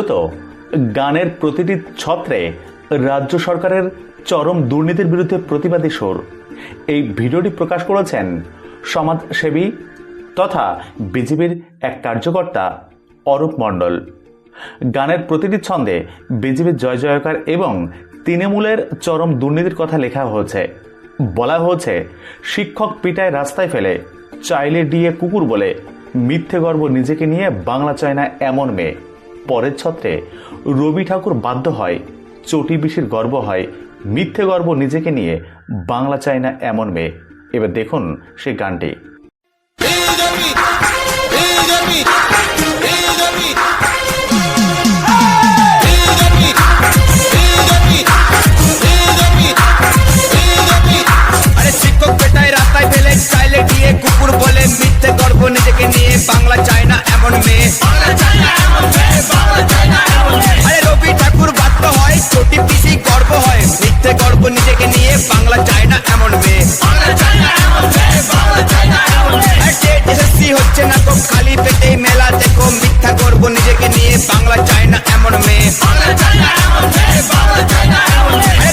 মূলত গানের প্রতিটি ছত্রে রাজ্য সরকারের চরম দুর্নীতির বিরুদ্ধে প্রতিবাদী সুর। এই ভিডিওটি প্রকাশ করেছেন সমাজসেবী তথা বিজেপির এক কার্যকর্তা অরূপ মণ্ডল। গানের প্রতিটি ছন্দে বিজেপির জয় জয়কার এবং তৃণমূলের চরম দুর্নীতির কথা লেখা হয়েছে। বলা হয়েছে, শিক্ষক পিটায় রাস্তায় ফেলে, চাইলে ডিয়ে কুকুর বলে মিথ্যে গর্ব নিজেকে নিয়ে বাংলা চায় না এমন মেয়ে। পরের ছত্রে রবি ঠাকুর বাধ্য হয়, চটি বিশির গর্ব হয়, মিথ্যে গর্ব নিজেকে নিয়ে বাংলা চায় না এমন মেয়ে। এবার দেখুন সেই গানটি। হচ্ছে খালি পেটে মেলা দেখো মিথ্যা গর্ব নিজেকে নিয়ে বাংলা চায় না এমন মেয়ে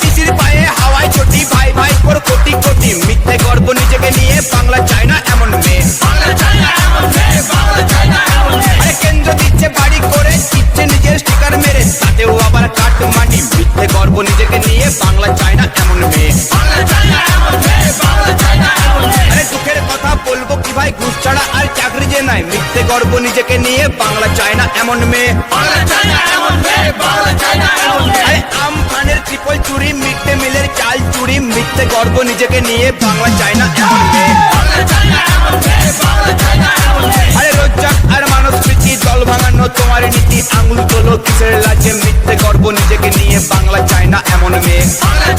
পিসির পায়ে হাওয়ায় চটি ভাই ভাই কর কোটি কোটি। মিথ্যে গর্ব নিজেকে নিয়ে বাংলা চায় না এমন মেয়ে কেন্দ্র দিচ্ছে বাড়ি করে দিচ্ছে নিজের স্টিকার মেরে। তাতেও আবার কাট মানি মিথ্যে গর্ব নিজেকে নিয়ে বাংলা চায় না এমন মেয়ে দুঃখের কথা বলব কি ভাই ঘুষ ছাড়া গর্ব নিজেকে নিয়ে বাংলা চায় না এমন মেয়ে আরে আমফানের ট্রিপল চুরি মিড ডে মিলের চাল চুরি মিথ্যে গর্ব নিজেকে নিয়ে বাংলা চায় না এমন মেয়ে আরে রোজাক আর মানব স্মৃতি দল ভাঙানো তোমার নীতি আঙুল তোলো কিসের লাজে মিথ্যে গর্ব নিজেকে নিয়ে বাংলা চায় না এমন মেয়ে আরে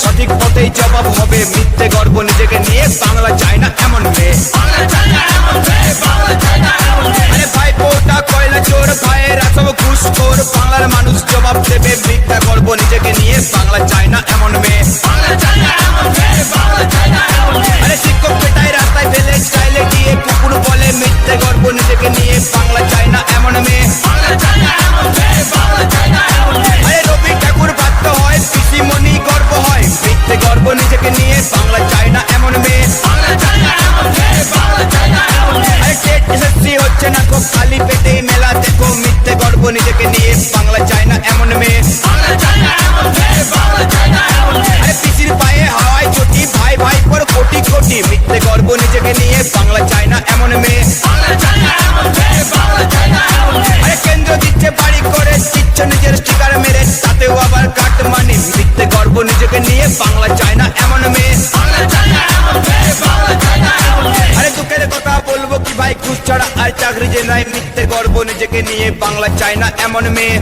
সঠিক পথেই জবাব হবে মিথ্যে গর্ব নিজেকে নিয়ে বাংলা চায় না এমন মেয়ে। আরে মিথ্যে নিজেকে নিয়ে। বাংলা চায় না এমন মেয়ে। আরে পিসির পায়ে হাওয়ায় চটি, ভাই ভাই পর কোটি কোটি। মিথ্যে গর্ব নিজেকে নিয়ে। বাংলা চায় না এমন মেয়ে। চাকরি যে নাই মিথ্যে গর্ব নিজেকে নিয়ে বাংলা চায় না এমন মেয়ে।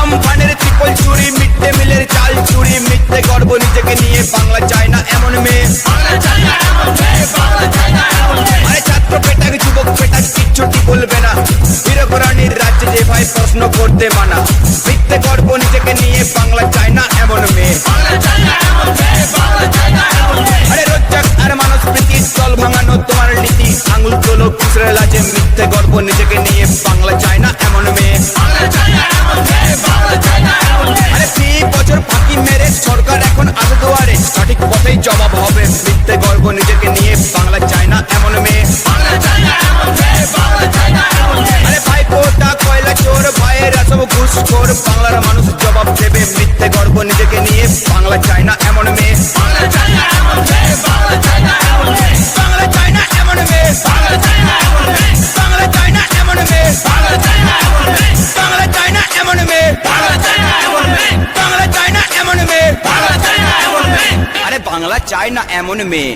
আমফানের ট্রিপল চুরি মিথ্যে মিলের চাল চুরি মিথ্যে গর্ব নিজেকে নিয়ে বাংলা চায় না এমন মেয়ে। আরে ছাত্র পেটাক যুবক পেটাক কিচ্ছুটি বলবে না। বীরপুরাণীর রাজ্যে যে ভাই প্রশ্ন করতে মানা। বাংলা চাই না এমন মেয়ে বাংলা চাই না এমন মেয়ে বাংলা চাই না এমন মেয়ে বাংলা চাই না এমন মেয়ে বাংলা চাই না এমন মেয়ে বাংলা চাই না এমন মেয়ে বাংলা চাই না এমন মেয়ে বাংলা চাই না এমন মেয়ে বাংলা চাই না এমন মেয়ে বাংলা চাই না এমন মেয়ে বাংলা চাই না এমন মেয়ে আরে বাংলা চাই না এমন মেয়ে